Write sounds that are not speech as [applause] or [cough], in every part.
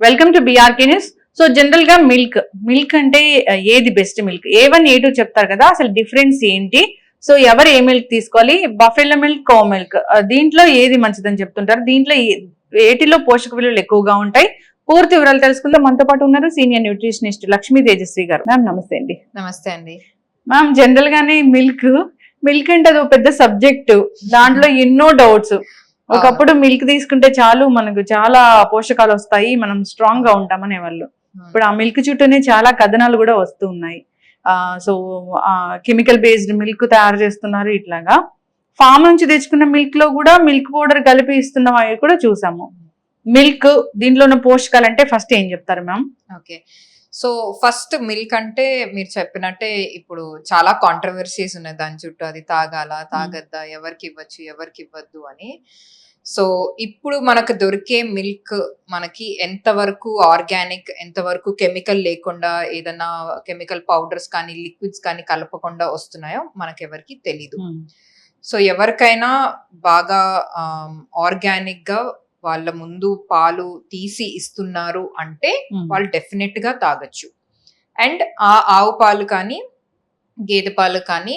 Welcome to BRK news so జనరల్గా milk milk అంటే ఏది best milk A one A two చెప్తారు కదా అసలు డిఫరెన్స్ ఏంటి? సో ఎవరు ఏ మిల్క్ తీసుకోవాలి? బఫెల్లో మిల్క్ కో మిల్క్ దీంట్లో ఏది మంచిదని చెప్తుంటారు? దీంట్లో ఏ- వేటిలో పోషక విలువలు ఎక్కువగా ఉంటాయి? పూర్తి వివరాలు తెలుసుకుందాం. మనతో పాటు ఉన్నారు సీనియర్ న్యూట్రిషనిస్ట్ లక్ష్మీ తేజస్వి గారు. మ్యామ్ నమస్తే అండి. నమస్తే అండి. మ్యామ్ జనరల్ గానే మిల్క్ మిల్క్ అంటే అది ఒక పెద్ద సబ్జెక్ట్ దాంట్లో ఎన్నో డౌట్స్ ఒకప్పుడు మిల్క్ తీసుకుంటే చాలు మనకు చాలా పోషకాలు వస్తాయి మనం స్ట్రాంగ్గా ఉంటామనే వాళ్ళు ఇప్పుడు ఆ మిల్క్ చుట్టూనే చాలా కథనాలు కూడా వస్తూ ఉన్నాయి. ఆ సో కెమికల్ బేస్డ్ మిల్క్ తయారు చేస్తున్నారు ఇట్లాగా. ఫామ్ నుంచి తెచ్చుకున్న మిల్క్లో కూడా మిల్క్ పౌడర్ కలిపి ఇస్తున్నాం అవి కూడా చూసాము. మిల్క్ దీంట్లో ఉన్న పోషకాలు అంటే ఫస్ట్ ఏం చెప్తారు ma'am okay so first milk అంటే మీరు చెప్పినట్టే ఇప్పుడు చాలా కాంట్రవర్సీస్ ఉన్నాయి. దాని చుట్టూ అది తాగాల తాగద్దా ఎవరికి ఇవ్వచ్చు ఎవరికి ఇవ్వద్దు అని. సో ఇప్పుడు మనకు దొరికే మిల్క్ మనకి ఎంతవరకు ఆర్గానిక్ ఎంతవరకు కెమికల్ లేకుండా ఏదైనా కెమికల్ పౌడర్స్ కానీ లిక్విడ్స్ కానీ కలపకుండా వస్తున్నాయో మనకెవరికి తెలీదు. సో ఎవరికైనా బాగా ఆర్గానిక్గా వాళ్ళ ముందు పాలు తీసి ఇస్తున్నారు అంటే వాళ్ళు డెఫినెట్గా తాగొచ్చు. అండ్ ఆ ఆవు పాలు కానీ గేదె పాలు కానీ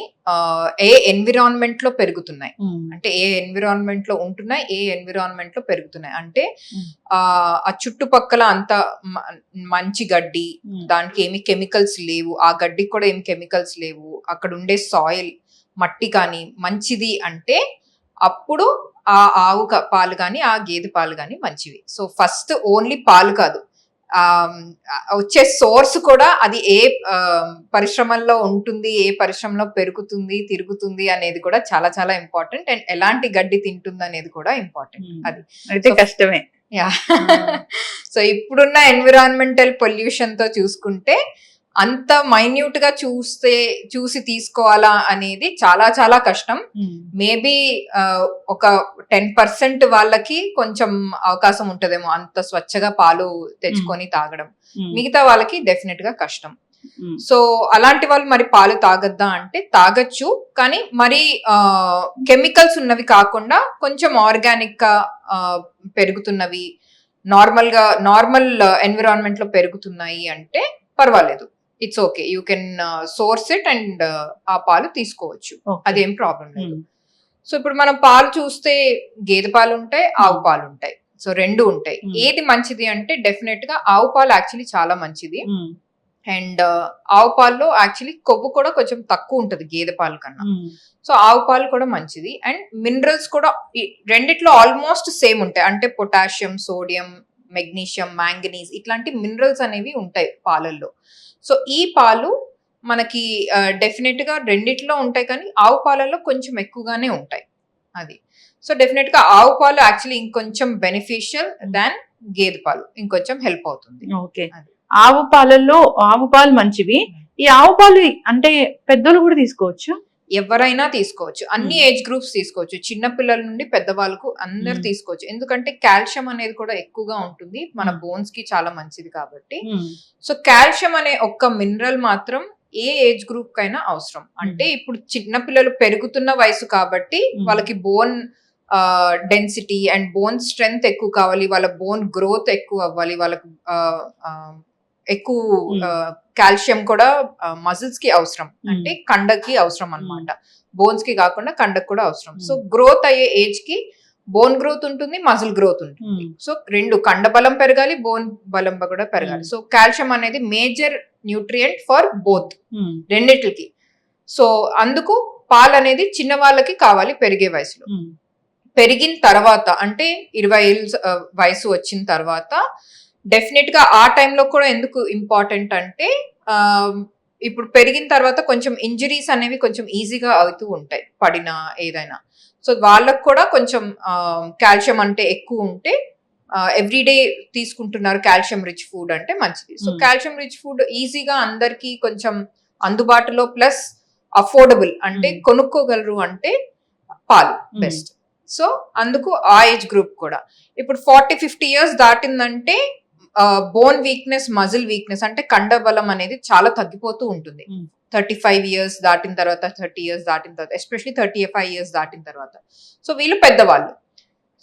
ఏ ఎన్విరాన్మెంట్లో పెరుగుతున్నాయి? అంటే ఏ ఎన్విరాన్మెంట్లో ఉంటున్నాయి ఏ ఎన్విరాన్మెంట్లో పెరుగుతున్నాయి? అంటే ఆ ఆ చుట్టుపక్కల అంత మంచి గడ్డి దానికి ఏమి కెమికల్స్ లేవు ఆ గడ్డికి కూడా ఏమి కెమికల్స్ లేవు అక్కడ ఉండే సాయిల్ మట్టి కానీ మంచిది అంటే అప్పుడు ఆ ఆవు పాలు కానీ ఆ గేదె పాలు కానీ మంచివి. సో ఫస్ట్ ఓన్లీ పాలు కాదు. వచ్చే సోర్స్ కూడా అది ఏ పరిశ్రమల్లో ఉంటుంది ఏ పరిశ్రమలో పెరుగుతుంది తిరుగుతుంది అనేది కూడా చాలా చాలా ఇంపార్టెంట్. అండ్ ఎలాంటి గడ్డి తింటుంది అనేది కూడా ఇంపార్టెంట్. అది. అయితే కష్టమే. యా. [laughs] సో ఇప్పుడున్న ఎన్విరాన్మెంటల్ పొల్యూషన్తో చూసుకుంటే అంత మైన్యూట్గా చూస్తే చూసి తీసుకోవాలా అనేది చాలా చాలా కష్టం. మేబీ ఒక టెన్ పర్సెంట్ వాళ్ళకి కొంచెం అవకాశం ఉంటదేమో అంత స్వచ్ఛగా పాలు తెచ్చుకొని తాగడం. మిగతా వాళ్ళకి డెఫినెట్గా కష్టం. సో అలాంటి వాళ్ళు మరి పాలు తాగద్దా అంటే తాగొచ్చు. కానీ మరి కెమికల్స్ ఉన్నవి కాకుండా కొంచెం ఆర్గానిక్గా పెరుగుతున్నవి నార్మల్గా నార్మల్ ఎన్విరాన్మెంట్లో పెరుగుతున్నాయి అంటే పర్వాలేదు. It's okay you can source it and ఆ పాలు తీసుకోవచ్చు. అదేం ప్రాబ్లం లేదు. సో ఇప్పుడు మనం పాలు చూస్తే గేదె పాలు ఉంటాయి ఆవు పాలు ఉంటాయి. సో రెండు ఉంటాయి. Hmm. ఏది మంచిది అంటే డెఫినెట్గా ఆవు పాలు యాక్చువల్లీ చాలా మంచిది. అండ్ ఆవు పాల్లో యాక్చువల్లీ కొవ్వు కూడా కొంచెం తక్కువ ఉంటది గేదె పాలు కన్నా. సో ఆవు పాలు కూడా మంచిది. అండ్ మినరల్స్ కూడా రెండిట్లో ఆల్మోస్ట్ సేమ్ ఉంటాయి. అంటే పొటాషియం సోడియం మెగ్నీషియం మ్యాంగనీస్ ఇట్లాంటి మినరల్స్ అనేవి ఉంటాయి పాలల్లో. సో ఈ పాలు మనకి డెఫినెట్గా రెండిట్లో ఉంటాయి కానీ ఆవు పాలల్లో కొంచెం ఎక్కువగానే ఉంటాయి అది. సో డెఫినెట్గా ఆవు పాలు యాక్చువల్లీ ఇంకొంచెం బెనిఫిషియల్ దాన్ గేదె పాలు ఇంకొంచెం హెల్ప్ అవుతుంది. ఓకే. అది. ఆవు పాలల్లో ఆవు పాలు మంచివి. ఈ ఆవు పాలు అంటే పెద్దోళ్ళు కూడా తీసుకోవచ్చు? ఎవరైనా తీసుకోవచ్చు అన్ని Hmm. ఏజ్ గ్రూప్స్ తీసుకోవచ్చు చిన్న పిల్లల నుండి పెద్దవాళ్ళకు అందరు Hmm. తీసుకోవచ్చు ఎందుకంటే కాల్షియం అనేది కూడా ఎక్కువగా ఉంటుంది మన Hmm. బోన్స్కి చాలా మంచిది కాబట్టి సో కాల్షియం అనే ఒక్క మినరల్ మాత్రం ఏ ఏజ్ గ్రూప్ కైనా అవసరం అంటే ఇప్పుడు చిన్న పిల్లలు పెరుగుతున్న వయసు కాబట్టి Hmm. వాళ్ళకి bone density and bone strength ఎక్కువ కావాలి వాళ్ళ బోన్ గ్రోత్ ఎక్కువ అవ్వాలి వాళ్ళకు ఎక్కువ Hmm. కాల్షియం కూడా మజిల్స్కి అవసరం. అంటే కండకి అవసరం అన్నమాట. బోన్స్కి కాకుండా కండకు కూడా అవసరం. సో గ్రోత్ అయ్యే ఏజ్కి బోన్ గ్రోత్ ఉంటుంది మజిల్ గ్రోత్ ఉంటుంది. సో రెండు కండ బలం పెరగాలి బోన్ బలం కూడా పెరగాలి. సో కాల్షియం అనేది మేజర్ న్యూట్రియంట్ ఫర్ బోత్ రెండిటికి సో అందుకు పాలు అనేది చిన్న వాళ్ళకి కావాలి పెరిగే వయసులో. పెరిగిన తర్వాత అంటే ఇరవై ఏళ్ళ వయసు వచ్చిన తర్వాత డెఫినెట్గా ఆ టైంలో కూడా ఎందుకు ఇంపార్టెంట్ అంటే ఆ, ఇప్పుడు పెరిగిన తర్వాత కొంచెం ఇంజరీస్ అనేవి కొంచెం ఈజీగా అవుతూ ఉంటాయి పడిన ఏదైనా సో వాళ్ళకు కూడా కొంచెం కాల్షియం అంటే ఎక్కువ ఉంటే ఎవ్రీడే తీసుకుంటున్నారు కాల్షియం రిచ్ ఫుడ్ అంటే మంచిది so Hmm. Calcium rich food ఈజీగా అందరికి కొంచెం అందుబాటులో ప్లస్ అఫోర్డబుల్ అంటే Hmm. కొనుక్కోగలరు అంటే పాలు Hmm. బెస్ట్ సో అందుకు ఆ ఏజ్ గ్రూప్ కూడా ఇప్పుడు ఫార్టీ ఫిఫ్టీ ఇయర్స్ దాటిందంటే బోన్ వీక్నెస్ మజిల్ వీక్నెస్ అంటే కండ బలం అనేది చాలా తగ్గిపోతూ ఉంటుంది. Hmm. థర్టీ ఫైవ్ ఇయర్స్ దాటిన తర్వాత థర్టీ ఇయర్స్ దాటిన తర్వాత ఎస్పెషలీ థర్టీ ఫైవ్ ఇయర్స్ దాటిన తర్వాత. సో వీళ్ళు పెద్దవాళ్ళు.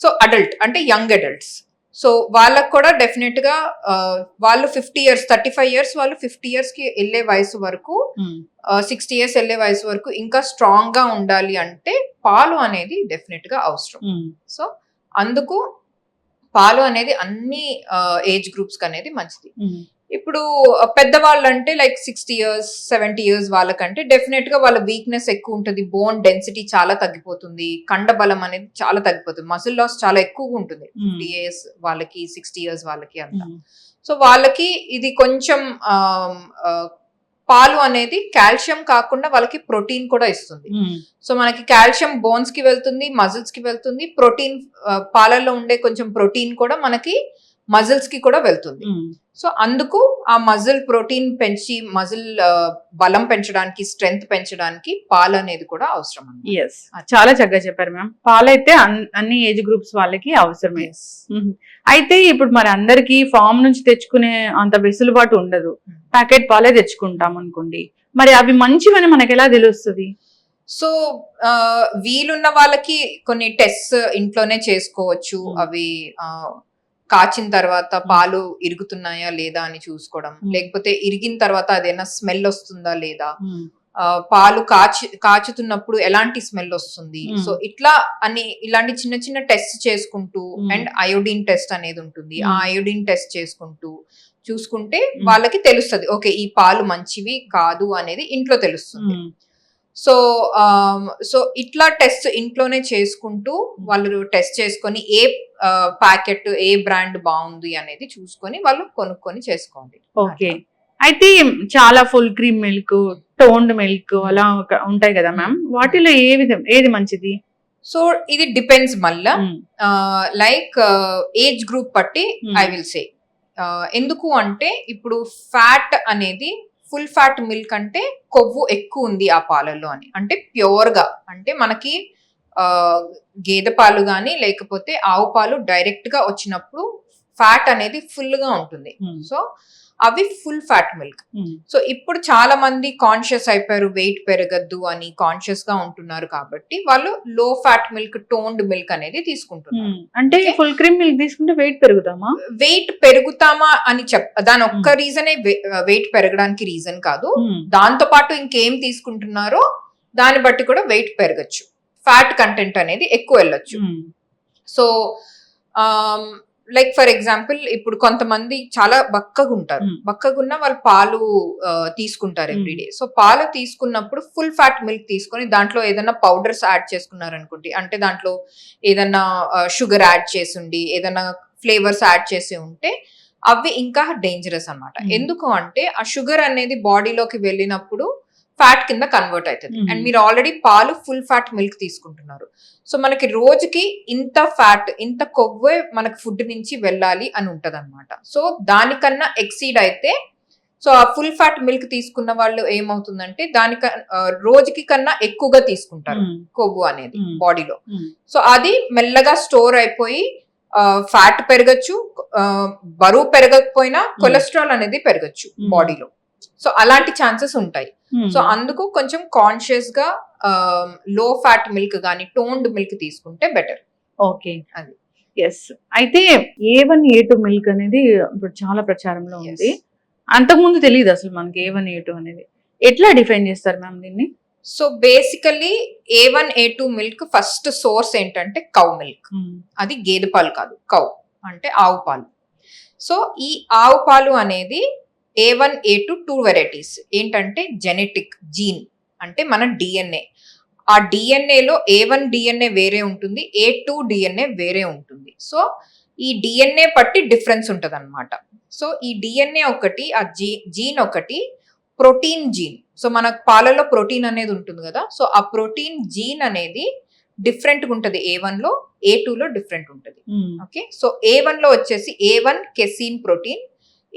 సో అడల్ట్ అంటే యంగ్ అడల్ట్స్ సో వాళ్ళకు కూడా డెఫినెట్గా ఆ, వాళ్ళు fifty years thirty five years వాళ్ళు ఫిఫ్టీ ఇయర్స్కి వెళ్ళే వయసు వరకు సిక్స్టీ ఇయర్స్ వెళ్ళే వయసు వరకు ఇంకా స్ట్రాంగ్గా ఉండాలి అంటే పాలు అనేది డెఫినెట్గా అవసరం. సో అందుకు పాలు అనేది అన్ని ఏజ్ గ్రూప్స్ అనేది మంచిది. ఇప్పుడు పెద్దవాళ్ళు అంటే like sixty years seventy years వాళ్ళకంటే డెఫినెట్గా వాళ్ళ వీక్నెస్ ఎక్కువ ఉంటుంది. బోన్ డెన్సిటీ చాలా తగ్గిపోతుంది. కండ బలం అనేది చాలా తగ్గిపోతుంది. మసిల్ లాస్ చాలా ఎక్కువగా ఉంటుంది. ఫిఫ్టీ ఇయర్స్ వాళ్ళకి సిక్స్టీ ఇయర్స్ వాళ్ళకి అంత. సో వాళ్ళకి ఇది కొంచెం పాలు అనేది కాల్షియం కాకుండా వాళ్ళకి ప్రోటీన్ కూడా ఇస్తుంది. సో మనకి కాల్షియం బోన్స్కి వెళ్తుంది మజిల్స్కి వెళ్తుంది ప్రోటీన్ పాలల్లో ఉండే కొంచెం ప్రోటీన్ కూడా మనకి మజిల్స్కి కూడా వెళ్తుంది. సో అందుకు ఆ మజిల్ ప్రోటీన్ పెంచి మజిల్ బలం పెంచడానికి స్ట్రెంగ్త్ పెంచడానికి పాలు అనేది కూడా అవసరం. ఎస్ చాలా చక్కగా చెప్పారు మ్యామ్ పాలైతే అన్- అన్ని ఏజ్ గ్రూప్స్ వాళ్ళకి అవసరమే. అయితే ఇప్పుడు మరి అందరికి ఫామ్ నుంచి తెచ్చుకునే అంత వెసులుబాటు ఉండదు మ్మ్. ప్యాకెట్ పాలే తెచ్చుకుంటాం అనుకోండి మరి అవి మంచివని మనకి ఎలా తెలుస్తుంది సో వీలున్న వాళ్ళకి కొన్ని టెస్ట్ ఇంట్లోనే చేసుకోవచ్చు Hmm. అవి కాచిన తర్వాత పాలు ఇరుగుతున్నాయా లేదా అని చూసుకోవడం. లేకపోతే ఇరిగిన తర్వాత అదేనా స్మెల్ వస్తుందా లేదా పాలు కాచి కాచుతున్నప్పుడు ఎలాంటి స్మెల్ వస్తుంది. సో ఇట్లా అని ఇలాంటి చిన్న చిన్న టెస్ట్ చేసుకుంటూ. అండ్ అయోడిన్ టెస్ట్ అనేది ఉంటుంది ఆ. అయోడిన్ టెస్ట్ చేసుకుంటూ చూసుకుంటే. వాళ్ళకి తెలుస్తుంది ఓకే ఈ పాలు మంచివి కాదు అనేది ఇంట్లో తెలుస్తుంది. సో సో ఇట్లా టెస్ట్ ఇంట్లోనే చేసుకుంటూ వాళ్ళు టెస్ట్ చేసుకొని ఏ ప్యాకెట్ ఏ బ్రాండ్ బాగుంది అనేది చూసుకొని వాళ్ళు కొనుక్కొని చేసుకోండి. ఓకే. అయితే చాలా full cream milk toned milk అలా ఉంటాయి కదా మ్యామ్? వాటిలో ఏ విధం ఏది మంచిది? సో ఇది డిపెండ్స్ మళ్ళా. లైక్ ఏజ్ గ్రూప్ బట్టి. I will say. ఎందుకు అంటే ఇప్పుడు ఫ్యాట్ అనేది ఫుల్ ఫ్యాట్ మిల్క్ అంటే కొవ్వు ఎక్కువ ఉంది ఆ పాలల్లో అని. అంటే ప్యూర్గా అంటే మనకి ఆ, గేదె పాలు కానీ లేకపోతే ఆవు పాలు డైరెక్ట్గా వచ్చినప్పుడు ఫ్యాట్ అనేది ఫుల్గా ఉంటుంది. సో అవి ఫుల్ ఫ్యాట్ మిల్క్ మ్మ్. సో ఇప్పుడు చాలా మంది కాన్షియస్ అయిపోయారు వెయిట్ పెరగద్దు అని కాన్షియస్గా ఉంటున్నారు కాబట్టి వాళ్ళు లో ఫ్యాట్ మిల్క్ టోన్డ్ మిల్క్ అనేది తీసుకుంటున్నారు మ్మ్. అంటే. ఫుల్ క్రీమ్ మిల్క్ తీసుకుంటే వెయిట్ పెరుగుతామా వెయిట్ పెరుగుతామా అని చెప్ దాని ఒక్క రీజనే వెయిట్ పెరగడానికి రీజన్ కాదు. దాంతో పాటు ఇంకేం తీసుకుంటున్నారో దాన్ని బట్టి కూడా వెయిట్ పెరగచ్చు ఫ్యాట్ కంటెంట్ అనేది ఎక్కువ వెళ్ళొచ్చు. సో లైక్ ఫర్ ఎగ్జాంపుల్ ఇప్పుడు కొంతమంది చాలా బక్కగా ఉంటారు. బక్కగా ఉన్న వాళ్ళు పాలు తీసుకుంటారు. ఎవ్రీడే సో పాలు తీసుకున్నప్పుడు ఫుల్ ఫ్యాట్ మిల్క్ తీసుకొని దాంట్లో ఏదైనా పౌడర్స్ యాడ్ చేసుకున్నారు అనుకోండి అంటే దాంట్లో ఏదన్నా షుగర్ యాడ్ చేసి ఉండి ఏదన్నా ఫ్లేవర్స్ యాడ్ చేసి ఉంటే అవి ఇంకా డేంజరస్ అన్నమాట Hmm. ఎందుకు అంటే ఆ షుగర్ అనేది బాడీలోకి వెళ్ళినప్పుడు ఫ్యాట్ కింద కన్వర్ట్ అవుతుంది Hmm. అండ్ మీరు ఆల్రెడీ పాలు ఫుల్ ఫ్యాట్ మిల్క్ తీసుకుంటున్నారు సో మనకి రోజుకి ఇంత ఫ్యాట్ ఇంత కొవ్వే మనకి ఫుడ్ నుంచి వెళ్ళాలి అని ఉంటది అనమాట సో దానికన్నా ఎక్సీడ్ అయితే సో ఆ ఫుల్ ఫ్యాట్ మిల్క్ తీసుకున్న వాళ్ళు ఏమవుతుందంటే దానిక రోజుకి కన్నా ఎక్కువగా తీసుకుంటారు మ్మ్. కొవ్వు అనేది Hmm. బాడీలో. సో అది మెల్లగా స్టోర్ అయిపోయి ఫ్యాట్ పెరగచ్చు బరువు పెరగకపోయినా కొలెస్ట్రాల్ అనేది పెరగచ్చు Hmm. బాడీలో సో అలాంటి ఛాన్సెస్ ఉంటాయి. సో అందుకు కొంచెం కాన్షియస్గా లో ఫ్యాట్ మిల్క్ కానీ టోన్డ్ మిల్క్ తీసుకుంటే బెటర్ ఓకే. అది. ఎస్ అయితే A one A two milk అనేది ఇప్పుడు చాలా ప్రచారంలో ఉంది. అంతకుముందు తెలియదు అసలు మనకి ఏ వన్ ఏ టూ అనేది. ఎట్లా డిఫైన్ చేస్తారు మ్యామ్ దీన్ని? So basically A one A two milk first source ఏంటంటే కౌ మిల్క్ అది గేదె పాలు కాదు కౌ అంటే ఆవు పాలు. సో ఈ ఆవు పాలు అనేది A one A two two varieties ఏంటంటే జెనెటిక్ జీన్ అంటే మన డిఎన్ఏ ఆ డిఎన్ఏలో ఏ వన్ డిఎన్ఏ వేరే ఉంటుంది ఏ టూ డిఎన్ఏ వేరే ఉంటుంది. సో ఈ డిఎన్ఏ బట్టి డిఫరెన్స్ ఉంటుంది అనమాట సో ఈ డిఎన్ఏ ఒకటి ఆ జీ జీన్ ఒకటి ప్రోటీన్ జీన్ సో మన పాలలో ప్రోటీన్ అనేది ఉంటుంది కదా సో ఆ ప్రోటీన్ జీన్ అనేది డిఫరెంట్గా ఉంటుంది. ఏ వన్లో ఏ టూలో డిఫరెంట్ ఉంటుంది. ఓకే సో ఏ వన్లో వచ్చేసి A one casein protein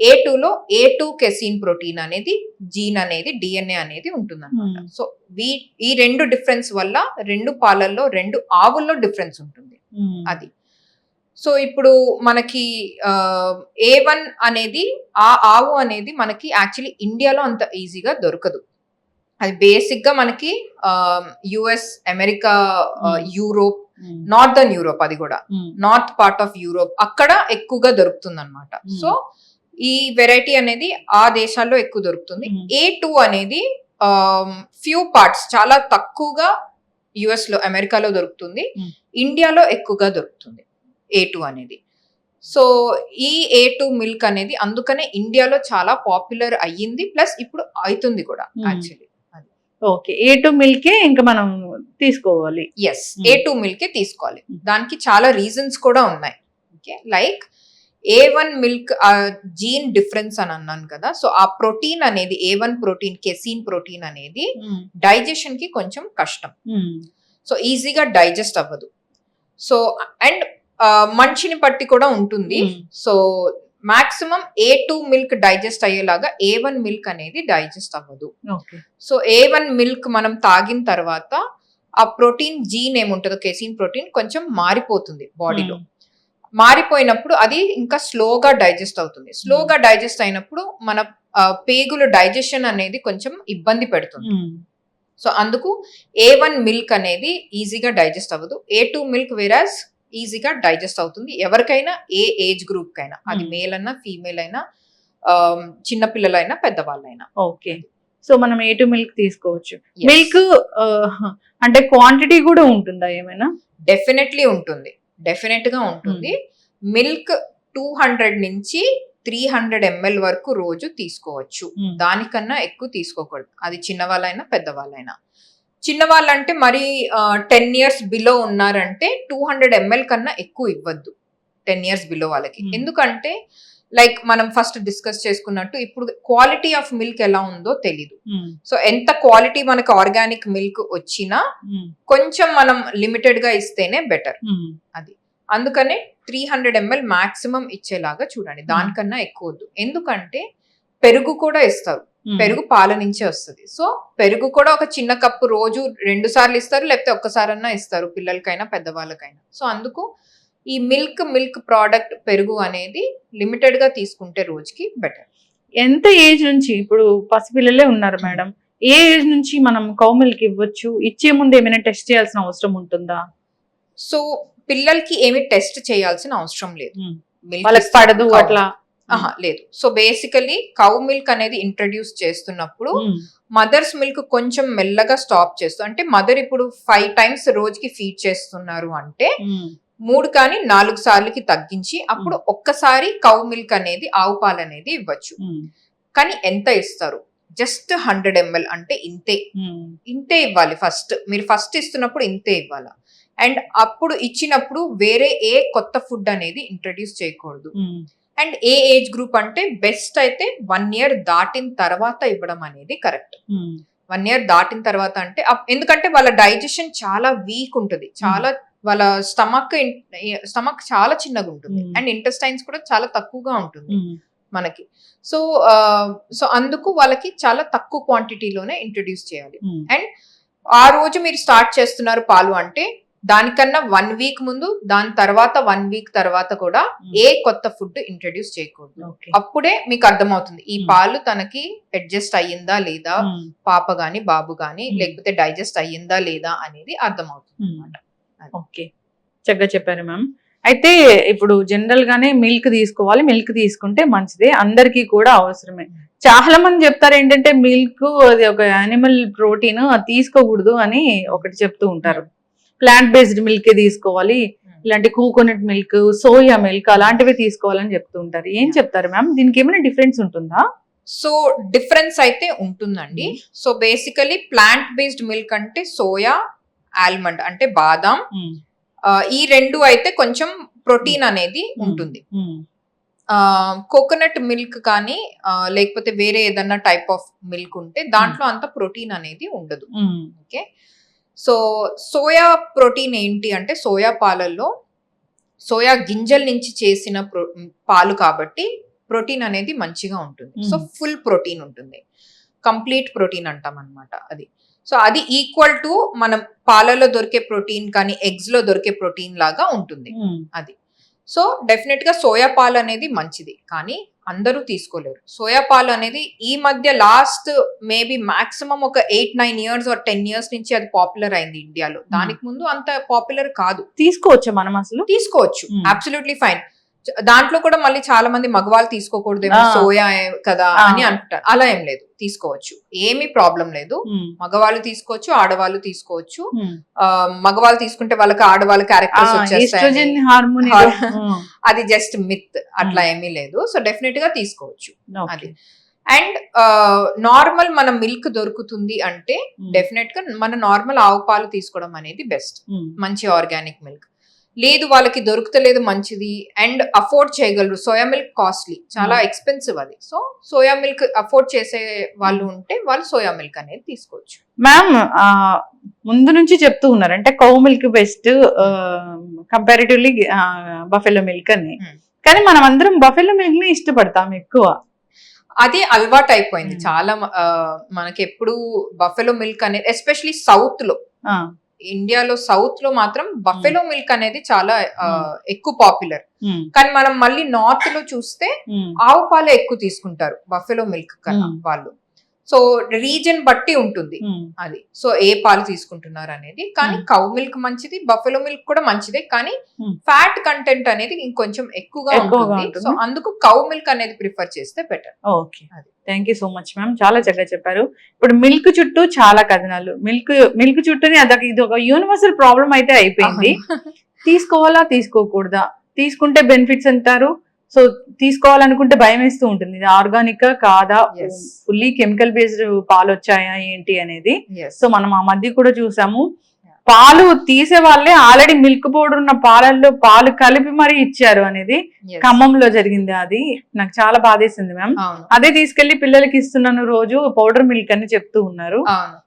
A two లో ఏ టూ కెసిన్ ప్రోటీన్ అనేది జీన్ అనేది డిఎన్ఏ అనేది ఉంటుంది అనమాట సో వీ ఈ రెండు డిఫరెన్స్ వల్ల రెండు పాలల్లో రెండు ఆవుల్లో డిఫరెన్స్ ఉంటుంది. అది. సో ఇప్పుడు మనకి ఏ వన్ అనేది ఆ ఆవు అనేది మనకి యాక్చువల్లీ ఇండియాలో అంత ఈజీగా దొరకదు. అది బేసిక్గా మనకి US America Hmm. Europe northern Europe అది కూడా. నార్త్ పార్ట్ ఆఫ్ యూరోప్ అక్కడ ఎక్కువగా దొరుకుతుంది అనమాట Hmm. సో ఈ వెరైటీ అనేది ఆ దేశాల్లో ఎక్కువ దొరుకుతుంది. ఏ టూ అనేది ఫ్యూ పార్ట్స్ చాలా తక్కువగా యుఎస్లో అమెరికాలో దొరుకుతుంది. ఇండియాలో ఎక్కువగా దొరుకుతుంది ఏ టూ అనేది సో ఈ ఏ టూ మిల్క్ అనేది అందుకనే ఇండియాలో చాలా పాపులర్ అయ్యింది ప్లస్ ఇప్పుడు అవుతుంది కూడా. యాక్చువల్లీ ఓకే ఏ టు మిల్కే ఇంకా మనం తీసుకోవాలి ఎస్. ఏ టూ మిల్క్ తీసుకోవాలి. దానికి చాలా రీజన్స్ కూడా ఉన్నాయి okay like A one milk gene difference అని అన్నాను కదా. సో ఆ ప్రోటీన్ అనేది A one protein casein protein అనేది డైజెషన్కి కొంచెం కష్టం. సో ఈజీగా డైజెస్ట్ అవ్వదు. సో అండ్ మనిషిని బట్టి కూడా ఉంటుంది. Hmm. So maximum A two milk digest అయ్యేలాగా ఏ వన్ మిల్క్ అనేది డైజెస్ట్ అవ్వదు. సో ఏ వన్ మిల్క్ మనం తాగిన తర్వాత ఆ ప్రోటీన్ జీన్ ఏముంటుందో కెసిన్ ప్రోటీన్ కొంచెం మారిపోతుంది బాడీలో. మారిపోయినప్పుడు అది ఇంకా స్లోగా డైజెస్ట్ అవుతుంది. స్లోగా డైజెస్ట్ అయినప్పుడు మన పేగులు డైజెషన్ అనేది కొంచెం ఇబ్బంది పెడుతుంది. సో అందుకు ఏ వన్ మిల్క్ అనేది ఈజీగా డైజెస్ట్ అవ్వదు. ఏ టూ మిల్క్ వేరాజ్ ఈజీగా డైజెస్ట్ అవుతుంది. ఎవరికైనా ఏ ఏజ్ గ్రూప్ కైనా అది Hmm. మేల్ అయినా ఫీమేల్ అయినా ఆ, చిన్న పిల్లలైనా పెద్దవాళ్ళైనా. ఓకే. సో మనం ఏ టు మిల్క్ తీసుకోవచ్చు. మిల్క్ అంటే క్వాంటిటీ కూడా ఉంటుందా ఏమైనా? డెఫినెట్లీ ఉంటుంది. డెఫినెట్గా ఉంటుంది మిల్క్ టూ హండ్రెడ్ నుంచి త్రీ హండ్రెడ్ ఎంఎల్ వరకు రోజు తీసుకోవచ్చు. దానికన్నా ఎక్కువ తీసుకోకూడదు. అది చిన్నవాళ్ళైనా పెద్దవాళ్ళైనా. చిన్నవాళ్ళంటే మరి టెన్ ఇయర్స్ బిలో ఉన్నారంటే టూ హండ్రెడ్ ఎంఎల్ కన్నా ఎక్కువ ఇవ్వద్దు. టెన్ ఇయర్స్ బిలో వాళ్ళకి. ఎందుకంటే లైక్ మనం ఫస్ట్ డిస్కస్ చేసుకున్నట్టు ఇప్పుడు క్వాలిటీ ఆఫ్ మిల్క్ ఎలా ఉందో తెలీదు. సో ఎంత క్వాలిటీ మనకి ఆర్గానిక్ మిల్క్ వచ్చినా కొంచెం మనం లిమిటెడ్గా ఇస్తేనే బెటర్ అందుకనే త్రీ హండ్రెడ్ ఎంఎల్ మాక్సిమం ఇచ్చేలాగా చూడండి. దానికన్నా ఎక్కువ వద్దు. ఎందుకంటే పెరుగు కూడా ఇస్తారు. పెరుగు పాల నుంచే వస్తుంది. సో పెరుగు కూడా ఒక చిన్న కప్పు రోజు రెండు సార్లు ఇస్తారు లేకపోతే ఒక్కసారన్నా ఇస్తారు పిల్లలకైనా పెద్దవాళ్ళకైనా. సో అందుకు ఈ మిల్క్ మిల్క్ ప్రోడక్ట్ పెరుగు అనేది లిమిటెడ్గా తీసుకుంటే రోజుకి బెటర్ ఎంత ఏజ్ నుంచి? ఇప్పుడు పసిపిల్లలే ఉన్నారు మేడం. ఏ ఏజ్ నుంచి మనం కౌ మిల్క్ ఇవ్వచ్చు? ఇచ్చే ముందు ఏమైనా టెస్ట్ చేయాల్సిన అవసరం ఉంటుందా? సో పిల్లలకి ఏమి టెస్ట్ చేయాల్సిన అవసరం లేదు. Hmm. వాళ్ళకి పడదు అట్లా. లేదు. సో బేసికలీ కౌ మిల్క్ అనేది ఇంట్రడ్యూస్ చేస్తున్నప్పుడు మదర్స్ మిల్క్ కొంచెం మెల్లగా స్టాప్ చేస్తూ అంటే మదర్ ఇప్పుడు ఫైవ్ టైమ్స్ రోజుకి ఫీడ్ చేస్తున్నారు అంటే మూడు కానీ నాలుగు సార్లకి తగ్గించి అప్పుడు ఒక్కసారి కౌ మిల్క్ అనేది ఆవు పాలు అనేది ఇవ్వచ్చు. కానీ ఎంత ఇస్తారు? జస్ట్ హండ్రెడ్ ఎంఎల్ అంటే ఇంతే. ఇంతే ఇవ్వాలి ఫస్ట్. మీరు ఫస్ట్ ఇస్తున్నప్పుడు ఇంతే ఇవ్వాలి? అండ్ అప్పుడు ఇచ్చినప్పుడు వేరే ఏ కొత్త ఫుడ్ అనేది ఇంట్రడ్యూస్ చేయకూడదు. అండ్ ఏ ఏజ్ గ్రూప్ అంటే బెస్ట్ అయితే వన్ ఇయర్ దాటిన తర్వాత ఇవ్వడం అనేది కరెక్ట్. వన్ ఇయర్ దాటిన తర్వాత అంటే ఎందుకంటే వాళ్ళ డైజెషన్ చాలా వీక్ ఉంటుంది. చాలా వాళ్ళ స్టమక్ స్టమక్ చాలా చిన్నగా ఉంటుంది. Hmm. అండ్ ఇంటెస్టైన్స్ కూడా చాలా తక్కువగా ఉంటుంది మనకి. సో సో అందుకు వాళ్ళకి చాలా తక్కువ క్వాంటిటీలోనే ఇంట్రడ్యూస్ చేయాలి. ఆ రోజు మీరు స్టార్ట్ చేస్తున్నారు పాలు అంటే దానికన్నా వన్ వీక్ ముందు దాని తర్వాత వన్ వీక్ తర్వాత కూడా ఏ కొత్త ఫుడ్ ఇంట్రడ్యూస్ చేయకూడదు. అప్పుడే మీకు అర్థమవుతుంది. ఈ Hmm. పాలు తనకి అడ్జస్ట్ అయ్యిందా లేదా? పాప గాని బాబు గాని Hmm. లేకపోతే డైజెస్ట్ అయ్యిందా లేదా అనేది అర్థమవుతుంది అనమాట ఓకే. చక్కగా చెప్పారు మ్యామ్. అయితే ఇప్పుడు జనరల్ గానే మిల్క్ తీసుకోవాలి. మిల్క్ తీసుకుంటే మంచిదే. అందరికీ కూడా అవసరమే. చాలా మంది చెప్తారు ఏంటంటే మిల్క్ అది ఒక యానిమల్ ప్రోటీన్ అది తీసుకోకూడదు అని ఒకటి చెప్తూ ఉంటారు. ప్లాంట్ బేస్డ్ మిల్క్ తీసుకోవాలి. ఇలాంటి కోకోనట్ మిల్క్ సోయా మిల్క్ అలాంటివి తీసుకోవాలని చెప్తూ ఉంటారు. ఏం చెప్తారు మ్యామ్? దీనికి ఏమైనా డిఫరెన్స్ ఉంటుందా? సో డిఫరెన్స్ అయితే ఉంటుందండి. So basically plant based milk అంటే సోయా ఆల్మండ్ అంటే బాదాం. ఈ రెండు అయితే కొంచెం ప్రోటీన్ అనేది ఉంటుంది. కోకోనట్ మిల్క్ కానీ లేకపోతే వేరే ఏదన్నా టైప్ ఆఫ్ మిల్క్ ఉంటే దాంట్లో అంత ప్రోటీన్ అనేది ఉండదు. ఓకే? సో సోయా ప్రోటీన్ ఏంటి అంటే సోయా పాలల్లో సోయా గింజల నుంచి చేసిన ప్రో పాలు కాబట్టి ప్రోటీన్ అనేది మంచిగా ఉంటుంది. సో. ఫుల్ ప్రోటీన్ ఉంటుంది. కంప్లీట్ ప్రోటీన్ అంటాం అనమాట అది. సో అది ఈక్వల్ టు మనం పాలలో దొరికే ప్రోటీన్ కానీ eggs లో దొరికే ప్రోటీన్ లాగా ఉంటుంది అది. సో డెఫినెట్గా సోయా పాలు అనేది మంచిది. కానీ అందరూ తీసుకోలేరు. సోయా పాలు అనేది ఈ మధ్య లాస్ట్ మేబీ మాక్సిమం ఒక eight nine years or ten years నుంచి అది పాపులర్ అయింది ఇండియాలో. దానికి ముందు అంత పాపులర్ కాదు. తీసుకోవచ్చా మనం అసలు? తీసుకోవచ్చు. Hmm. Absolutely fine. దాంట్లో కూడా మళ్ళీ చాలా మంది మగవాళ్ళు తీసుకోకూడదేమో Ah. సోయా కదా. అని అనుకుంటారు అలా ఏం లేదు. తీసుకోవచ్చు. ఏమీ ప్రాబ్లం లేదు. మగవాళ్ళు తీసుకోవచ్చు ఆడవాళ్ళు తీసుకోవచ్చు. మగవాళ్ళు తీసుకుంటే వాళ్ళకి ఆడవాళ్ళ క్యారెక్టర్స్ వచ్చేస్తాయి అది జస్ట్ మిత్. అట్లా ఏమీ లేదు. సో డెఫినెట్గా తీసుకోవచ్చు అది. అండ్ నార్మల్ మన మిల్క్ దొరుకుతుంది అంటే డెఫినెట్గా మన నార్మల్ ఆవు పాలు తీసుకోవడం అనేది బెస్ట్. మంచి ఆర్గానిక్ మిల్క్. లేదు వాళ్ళకి దొరుకుతలేదు మంచిది అండ్ అఫోర్డ్ చేయగలరు. Soya milk costly. చాలా Hmm. ఎక్స్పెన్సివ్ అది. సో సోయా మిల్క్ అఫోర్డ్ చేసే వాళ్ళు ఉంటే వాళ్ళు సోయా మిల్క్ అనేది తీసుకోవచ్చు. మ్యామ్ ముందు నుంచి చెప్తూ ఉన్నారు. అంటే cow milk best comparatively buffalo milk అని. Hmm. కానీ మనం అందరం బఫెలో మిల్క్ని ఇష్టపడతాం ఎక్కువ. అది అలవాటు అయిపోయింది. Hmm. చాలా మనకి ఎప్పుడు బఫెలో మిల్క్ అనేది ఎస్పెషలీ సౌత్లో ఇండియాలో సౌత్లో మాత్రం బఫెలో మిల్క్ అనేది చాలా. ఎక్కువ పాపులర్. కానీ మనం మళ్ళీ నార్త్లో చూస్తే ఆవు పాలే ఎక్కువ తీసుకుంటారు బఫెలో మిల్క్ కన్నా. వాళ్ళు. సో రీజన్ బట్టి ఉంటుంది. ఉమ్, అది. సో ఏ పాలు తీసుకుంటున్నారు అనేది. కానీ Hmm. కౌ మిల్క్ మంచిది బఫెలో మిల్క్ కూడా మంచిదే. కానీ Hmm. ఫ్యాట్ కంటెంట్ అనేది ఇంకొంచెం ఎక్కువగా ఉంటుంది. సో అందుకు కౌ మిల్క్ అనేది ప్రిఫర్ చేస్తే బెటర్ ఓకే అది. Thank you so much ma'am చాలా చక్కగా చెప్పారు. ఇప్పుడు మిల్క్ చుట్టూ చాలా కథనాలు. మిల్క్ మిల్క్ చుట్టూని అదొక ఇది ఒక యూనివర్సల్ ప్రాబ్లం అయితే అయిపోయింది. తీసుకోవాలా తీసుకోకూడదా? తీసుకుంటే బెనిఫిట్స్ అంటారు సో తీసుకోవాలనుకుంటే భయం వేస్తూ ఉంటుంది. ఇది ఆర్గానిక్ కాదా. ఫుల్లీ కెమికల్ బేస్డ్ పాలు వచ్చాయా ఏంటి అనేది? సో మనం ఆ మధ్య కూడా చూసాము. పాలు తీసే వాళ్ళే ఆల్రెడీ మిల్క్ పౌడర్ ఉన్న పాలల్లో పాలు కలిపి మరీ ఇచ్చారు అనేది ఖమ్మంలో జరిగింది అది. నాకు చాలా బాధేసింది మ్యామ్. అదే తీసుకెళ్ళి పిల్లలకి ఇస్తున్నాను రోజు పౌడర్ మిల్క్ అని చెప్తూ ఉన్నారు.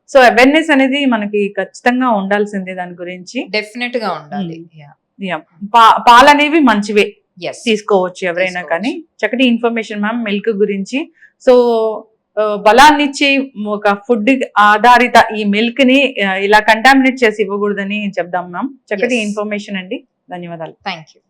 సో అవేర్నెస్ అనేది మనకి ఖచ్చితంగా ఉండాల్సిందే దాని గురించి. డెఫినెట్గా ఉండాలి. పా- పాలు అనేవి మంచివే. తీసుకోవచ్చు ఎవరైనా. కానీ. చక్కటి ఇన్ఫర్మేషన్ మ్యామ్ మిల్క్ గురించి. సో ఆ, బలాన్ని ఇచ్చే ఒక ఫుడ్ ఆధారిత ఈ మిల్క్ని ఆ, ఇలా కంటామినేట్ చేసి ఇవ్వకూడదని చెప్దాం మ్యామ్ చక్కటి. ఇన్ఫర్మేషన్ అండి. ధన్యవాదాలు. Thank you